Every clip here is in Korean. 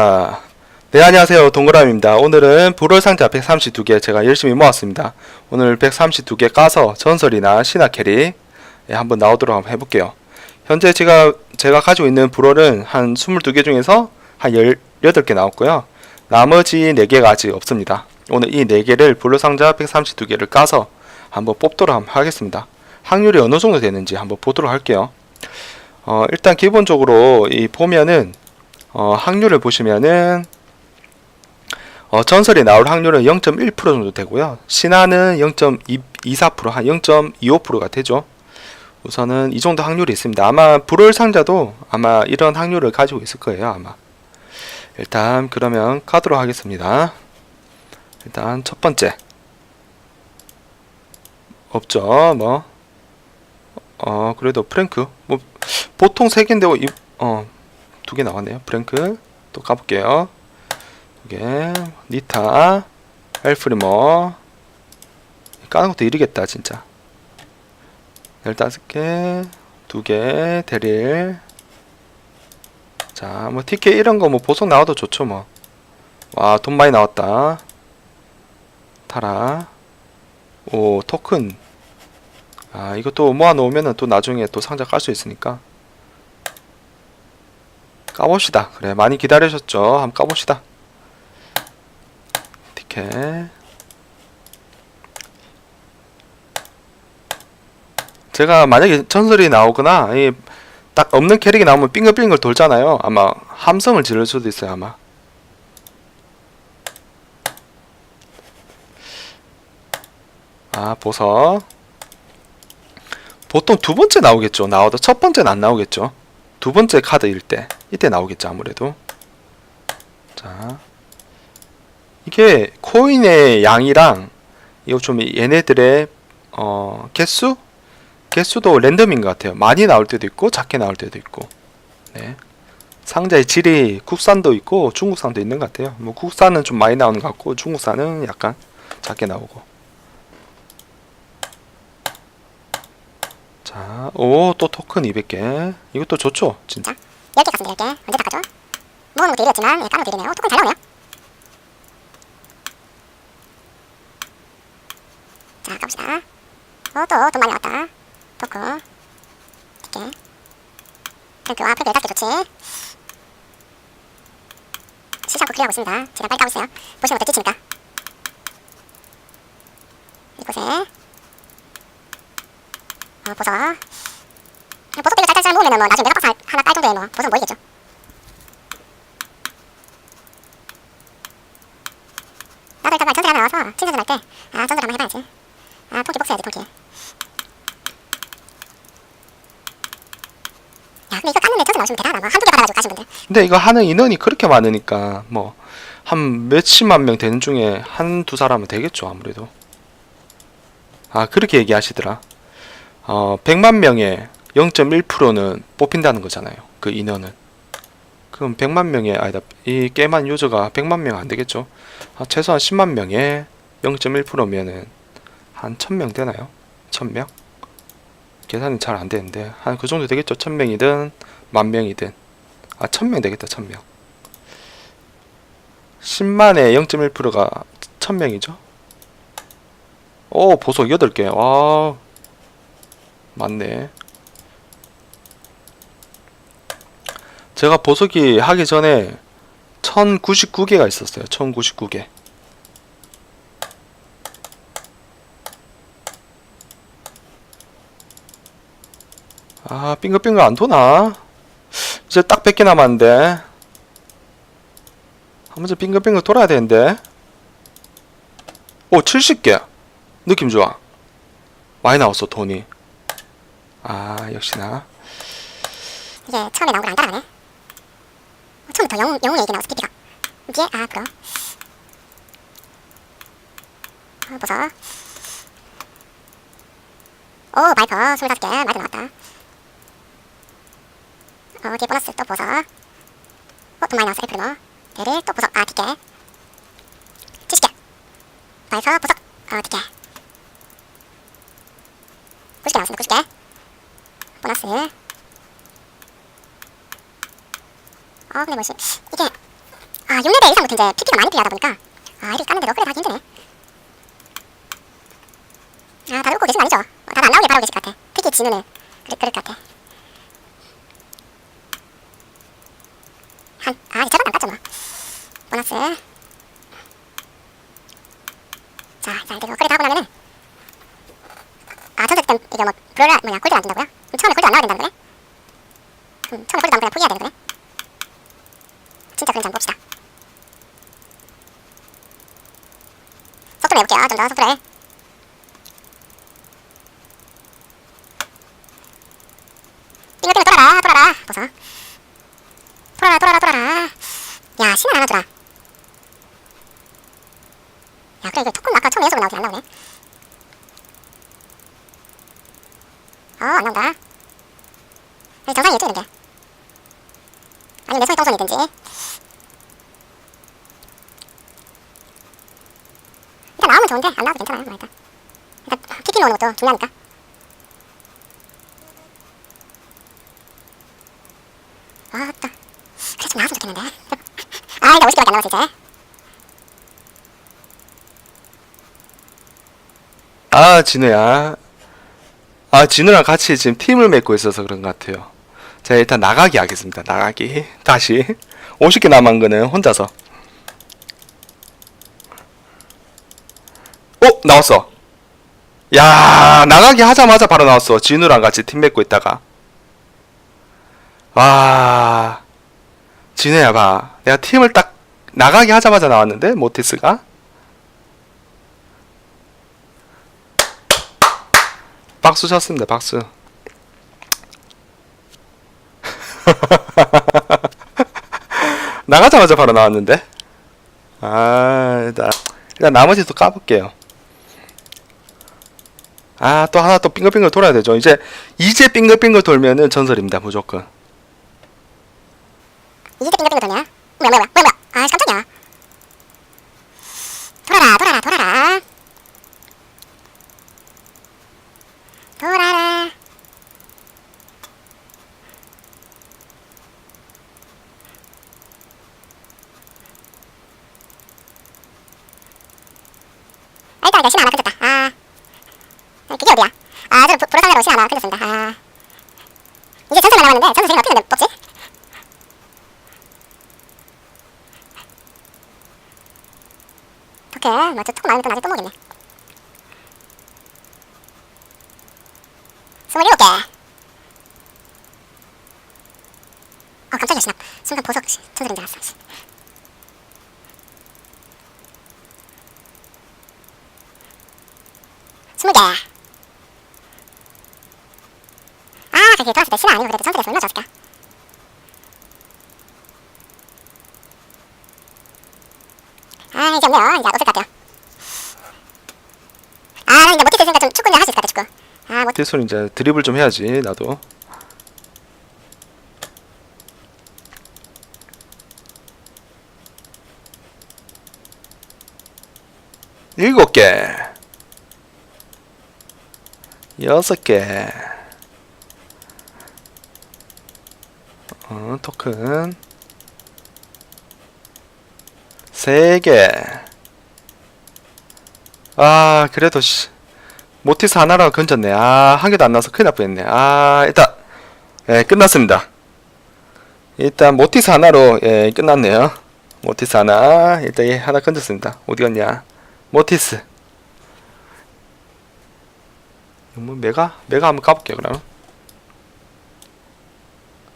아, 네 안녕하세요. 동그라미입니다. 오늘은 불월 상자 132개 제가 열심히 모았습니다. 오늘 132개 까서 전설이나 신화 캐릭 예, 한번 나오도록 한번 해볼게요. 현재 제가 제가 가지고 있는 불월은 한 22개 중에서 한 18개 나왔고요. 나머지 4개가 아직 없습니다. 오늘 이 4개를 불월 상자 132개를 까서 한번 뽑도록 한번 하겠습니다. 확률이 어느 정도 되는지 한번 보도록 할게요. 어, 일단 기본적으로 이 보면은 어, 확률을 보시면은 어, 전설이 나올 확률은 0.1% 정도 되고요. 신화는 0.24%, 한 0.25%가 되죠. 우선은 이 정도 확률이 있습니다. 아마 불월 상자도 아마 이런 확률을 가지고 있을 거예요. 아마. 일단 그러면 카드로 하겠습니다. 일단 첫 번째 없죠. 뭐. 어 그래도 프랭크 뭐 보통 세 개인데 어, 이- 어 두 개 나왔네요. 프랭크 또 가볼게요. 두 개, 니타, 엘프리머. 까는 것도 이르겠다 진짜. 열다섯 개, 두 개, 데릴. 자, 뭐 티켓 이런 거 뭐 보석 나와도 좋죠 뭐. 와, 돈 많이 나왔다. 타라. 오, 토큰. 아, 이것도 모아 놓으면은 또 나중에 또 상자 깔 수 있으니까. 까봅시다. 그래 많이 기다리셨죠? 한번 까봅시다. 티켓. 제가 만약에 전설이 나오거나 이딱 없는 캐릭이 나오면 빙글빙글 돌잖아요. 아마 함성을 지를 수도 있어요. 아마. 아 보석. 보통 두 번째 나오겠죠. 나와도 첫 번째는 안 나오겠죠. 두 번째 카드일 때 이때 나오겠죠 아무래도. 자 이게 코인의 양이랑 이거 좀 얘네들의 어 개수? 개수도 랜덤인 것 같아요. 많이 나올 때도 있고 작게 나올 때도 있고. 네. 상자의 질이 국산도 있고 중국산도 있는 것 같아요. 뭐 국산은 좀 많이 나오는 것 같고 중국산은 약간 작게 나오고 자, 오, 또 토큰 200개. 이것도 좋죠, 진짜. 10개 갔습니다 10개. 언제 닦아죠? 모으는 것도 이랬지만 예, 까는 것도 이네요. 토큰 잘 나오네요. 자 가봅시다. 어또 돈 많이 나왔다. 토큰. 10개 프랭크와 프랭크 8개 좋지 쉬지 않고 클리어하고 있습니다. 제가 빨리 있어요. 보시면 어때 지칩니까 이곳에 어 보석 그냥 보석들도 짤짤짤 모으면은 뭐 나중에 메가박스 하나 깔 정도에 뭐 보석 모이겠죠. 나도 일단 하나 나와서 친선전 할때 아 전설 한번 해봐야지. 아 통키 복수해야지 통키 야 근데 이거 깠는데 전설 나오시면 대단하다. 뭐 한두 개 받아가지고 가신 분들. 근데 이거 하는 인원이 그렇게 많으니까 뭐 한 몇십만 명 되는 중에 한 두 사람은 되겠죠 아무래도. 아 그렇게 얘기하시더라 어 100만 명에 0.1%는 뽑힌다는 거잖아요 그 인원은. 그럼 100만 명에 아니다 이 게임한 유저가 100만 명 안 되겠죠? 아, 최소한 10만 명에 0.1%면은 한 1000명 되나요? 1000명? 계산이 잘 안 되는데 한 그 정도 되겠죠? 1000명이든 만 명이든. 아 1000명 되겠다 1000명. 10만에 0.1%가 1000명이죠? 오 보석 8개. 와 맞네. 제가 보석이 하기 전에 1099개가 있었어요. 1099개. 아 빙글빙글 안 도나? 이제 딱 100개 남았는데. 한 번쯤 빙글빙글 돌아야 되는데. 오 70개. 느낌 좋아. 많이 나왔어 돈이 아 역시나. 이게 처음에 나온 걸안 따라가네 어, 처음부터 영웅, 영웅의 얘기 나왔어 PP가. 이게 아 그럼. 어, 보석 오 마이퍼 25개 마이퍼 나왔다. 어 뒤에 보너스 또 보석 어돈 많이 나왔어 애플리머 얘를 또 보석 아 티켓 70개. 마이퍼 보석. 어 티켓 90개 나왔습니다 90개 보너스. 어 근데 뭐지? 이게 아 6레벨 이상 부터 이제 PP가 많이 필요하다 보니까 아 이렇게 깠는데도 업그레이드 하기 힘드네. 아 다들 웃고 계신 거 아니죠? 어, 다들 안 나오길 바라고 계실 것 같아. 특히 진우는 그럴, 그럴 것 같아. 한, 아 절반도 안 깠죠 뭐. 보너스. 자, 자 이제 업그레이드 하고 나면은 아 전설 때 이게 뭐 브롤라 뭐냐 골드 안 된다고요? 그럼 처음에 골드 안 나와야 된다는 거네? 그럼 처음에 골드 나오면 그냥 포기해야 되는 거네? 진짜 그런지 한번 봅시다. 속도 내볼게요. 좀 더 속도를 빙글빙글 돌아라. 돌아라. 보소 돌아라 돌아라 돌아라. 야 신을 하나 주라. 야 그래 이거 토큰 아까 처음에 연속으로 나오긴 안 나오네. 어안 나온다 정상이겠지 이런 게. 아니 내 손이 똥손이든지. 일단 나오면 좋은데 안 나와도 괜찮아요 뭐 일단 일단 PP 모으는 것도 중요하니까. 아따 그래 좀 나왔으면 좋겠는데. 아 이제 50개밖에 안 남았어 이제. 아 진우야. 아 진우랑 같이 지금 팀을 맺고 있어서 그런 것 같아요 자 일단 나가기 하겠습니다. 나가기. 다시. 50개 남은 거는 혼자서. 어? 나왔어. 야 나가기 하자마자 바로 나왔어. 진우랑 같이 팀 맺고 있다가. 와. 진우야 봐. 내가 팀을 딱 나가기 하자마자 나왔는데 모티스가? 박수 쳤습니다. 박수. 나가자마자 바로 나왔는데. 아, 일단 일단 나머지도 까볼게요. 아, 또 하나 또 빙글빙글 돌아야 되죠. 이제 이제 빙글빙글 돌면은 전설입니다. 무조건. 이제 빙글빙글 도냐? 뭐야 뭐야 뭐야 뭐야 아 깜짝이야 돌아라 돌아라 돌아라 돌아라 아 일단 신화 하나 끊겼다. 아. 그게 어디야? 아저 불어상대로 신화 하나 끊겼습니다. 아. 이제 전설만 남았는데 전설 세개 어떻게 뽑지? 오케이 뭐저 조금 많으면 또 나중에 또 먹겠네. 스물일곱 개. 어, 깜짝이야, 신압. 순간 보석 씨, 천사인 줄 알았어. 씨. 스물 개. 아, 그게 돌았을 때 신화 아니고 그래도 천사에서 얼마나 좋았을까? 아, 이제 없네요. 이제 없을 것 같아요. 아, 나 이제 못했으니까좀 축구는 할수 있을 것 같아, 축구. 아, 못, 티손 이제 드리블 좀 해야지. 나도. 일곱 개. 여섯 개. 어, 토큰. 세 개. 아, 그래도 씨. 모티스 하나라고 건졌네. 아, 한 개도 안 나와서 큰일 날 뻔했네. 아, 일단, 예, 끝났습니다. 일단, 모티스 하나로, 예, 끝났네요. 모티스 하나, 일단 얘 하나 건졌습니다. 어디 갔냐? 모티스. 이거 뭐, 메가? 메가 한번 까볼게요, 그럼.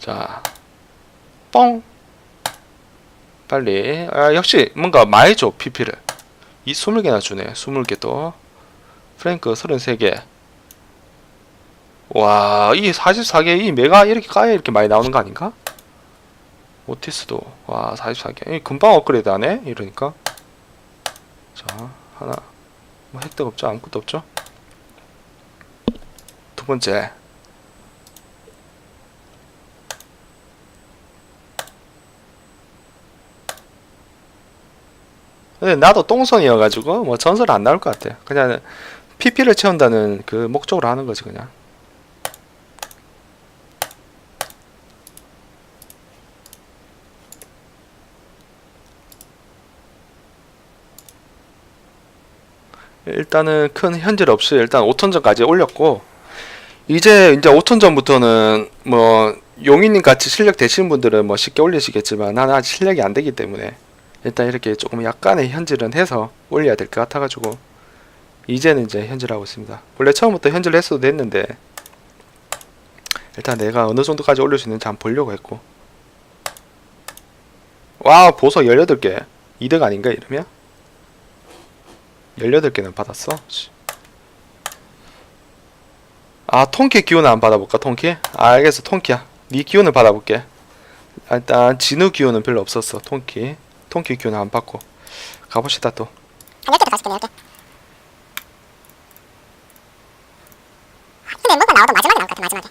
자, 뻥! 빨리. 아, 역시, 뭔가 많이 줘, PP를. 이 20개나 주네, 20개 또. 프랭크 33개. 와, 이 44개, 이 메가 이렇게 까야 이렇게 많이 나오는 거 아닌가? 오티스도, 와, 44개. 이 금방 업그레이드 하네? 이러니까. 자, 하나. 뭐 획득 없죠? 아무것도 없죠? 번째 근데 나도 똥손이어가지고 뭐 전설 안 나올 것 같아. 그냥 PP를 채운다는 그 목적으로 하는 거지 그냥. 일단은 큰 현질 없이 일단 5천전까지 올렸고 이제 이제 5천점부터는 뭐 용인님 같이 실력 되시는 분들은 뭐 쉽게 올리시겠지만 나는 아직 실력이 안 되기 때문에 일단 이렇게 조금 약간의 현질은 해서 올려야 될 것 같아가지고 이제는 이제 현질하고 있습니다. 원래 처음부터 현질 했어도 됐는데 일단 내가 어느 정도까지 올릴 수 있는지 한번 보려고 했고 와 보석 18개 이득 아닌가 이러면? 18개는 받았어? 씨. 아 통키 기운을 안 받아볼까 통키? 아, 알겠어 통키야. 네 기운을 받아볼게. 아, 일단 진우 기운은 별로 없었어 통키. 통키 기운을 안 받고 가봅시다 또. 한 10개 더 가실게. 10개 근데 뭔가 나와도 마지막에 나올 것 같아 마지막에.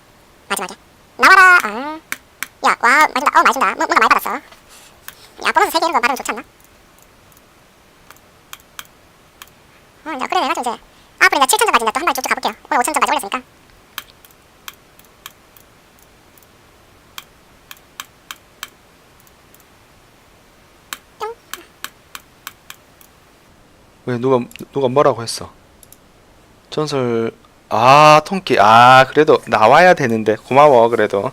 마지막에. 나와라. 아. 야와 맞은다 어 맞은다. 뭐, 뭔가 많이 받았어. 야 보너스 3개 이런 거 받으면 좋지 않나? 어 야, 그래 내가 좀 이제. 앞으로 이제 7천점까지 이제 또한 마리 쭉쭉 가볼게요. 오늘 5천점까지 올렸으니까 왜 누가 누가 뭐라고 했어? 전설 아 통키. 아 그래도 나와야 되는데. 고마워 그래도.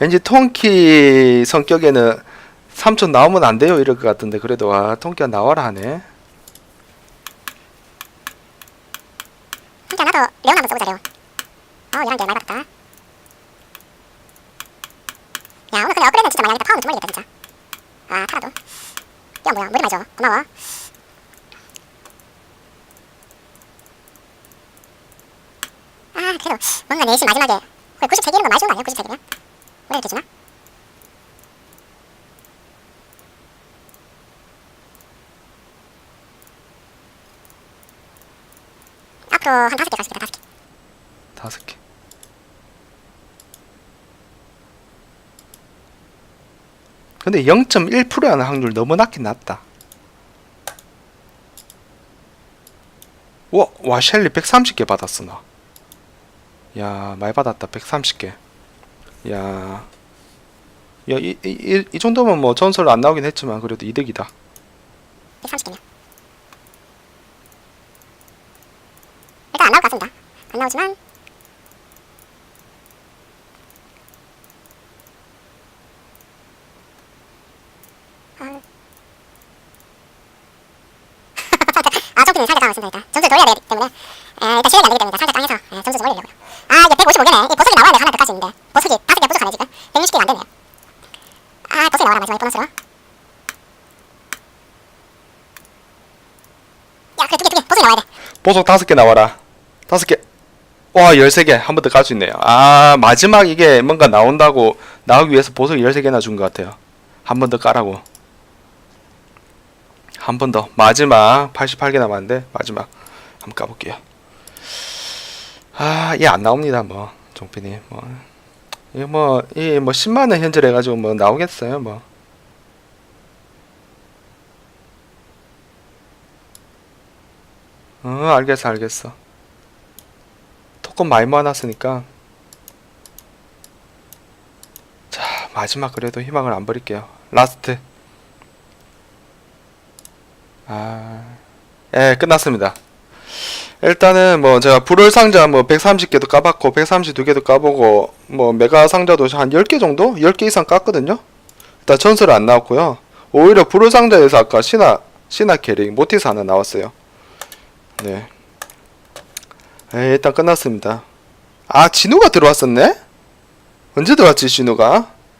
왠지 통키 성격에는 삼촌 나오면 안 돼요 이럴 것 같은데. 그래도 아 통키가 나와라 하네. 그러니까 나도 레온 한번 써보자 레온. 어게 많이 받았다. 야 오늘 근데 업그레이드는 진짜 많이 하겠다. 파워는 좀 올리겠다 진짜. 아 타라도. 야 뭐야 머리 맞아 고마워 아 그래도 뭔가 내신 마지막에 그래 93개 이런 거 많이 주는 거 아니야 93개면? 왜 이렇게 주나? 앞으로 한 다섯 개갈수 있겠다 다섯 개 다섯 개 근데 0.1%라는 확률 너무 낮긴 낮다 와, 와 셸리 130개 받았어 나. 야, 많이 받았다. 130개. 야. 야, 이, 이, 이, 이 정도면 뭐 전설 안 나오긴 했지만 그래도 이득이다. 130개면 일단 안 나올 것 같습니다 안 나오지만 아, 아 점프는 살짝 일단 점수 돌려야 되기 때문에 에, 일단 실력이 안 되기 때문에 살짝 당해서 에, 점수 좀 올리려고요 아 155개네 이 보석이 나와야 내가 하나 더깔수 있는데 보석이 다섯 개 부족하네 지금 160개가 안 되네요 아 보석이 나와라 마지막에 보너스로 야 그래 두 개 두 개 보석이 나와야 돼 보석 다섯 개 나와라. 다섯 개. 와, 13개. 한 번 더 깔 수 있네요. 아, 마지막 이게 뭔가 나온다고 나오기 위해서 보석 13개나 준 것 같아요. 한 번 더 까라고. 한 번 더. 마지막 88개 남았는데 마지막 한번 까볼게요. 아, 얘 안 나옵니다. 뭐 종피님. 뭐 이게 뭐, 이 뭐 10만 원 현질 해가지고 뭐 나오겠어요. 뭐. 어, 알겠어, 알겠어. 토건 많이 모아놨으니까. 자, 마지막 그래도 희망을 안 버릴게요. 라스트. 아, 예, 끝났습니다. 일단은 뭐 제가 불월 상자 뭐 130개도 까봤고 132개도 까보고 뭐 메가 상자도 한 10개 정도? 10개 이상 깠거든요. 일단 전설은 안 나왔고요. 오히려 불월 상자에서 아까 신화 신화 캐릭 모티스 하나 나왔어요. 네. 에 일단 끝났습니다. 아, 진우가 들어왔었네? 언제 들어왔지, 진우가?